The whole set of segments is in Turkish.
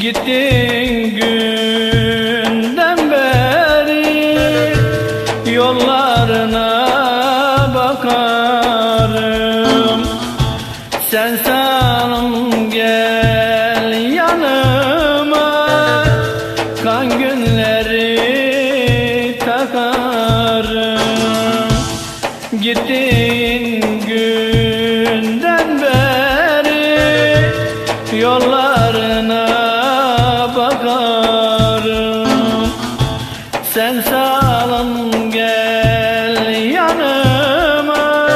Gittin günden beri Yollarına bakarım. Sen sen Sen salın gel yanıma.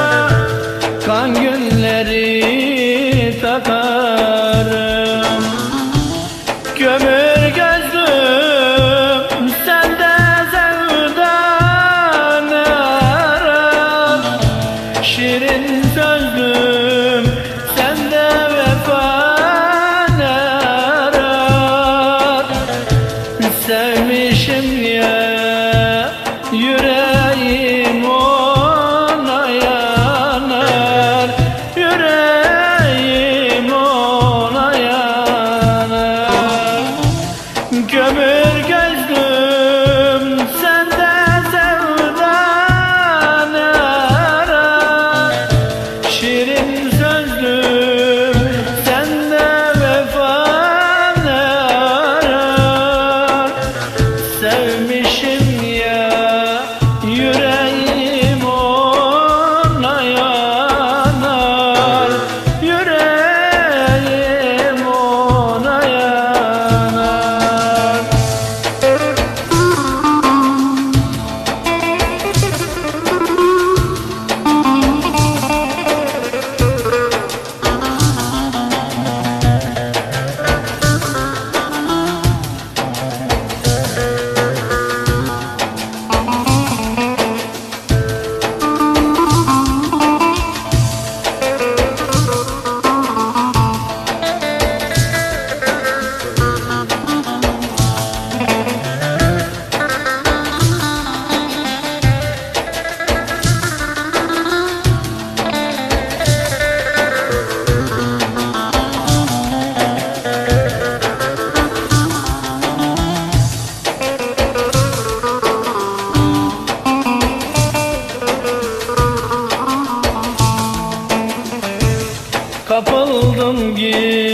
Kan günleri takarım. Gömür gözüm sende sevdan arar. Şirin sözlü gömül Gül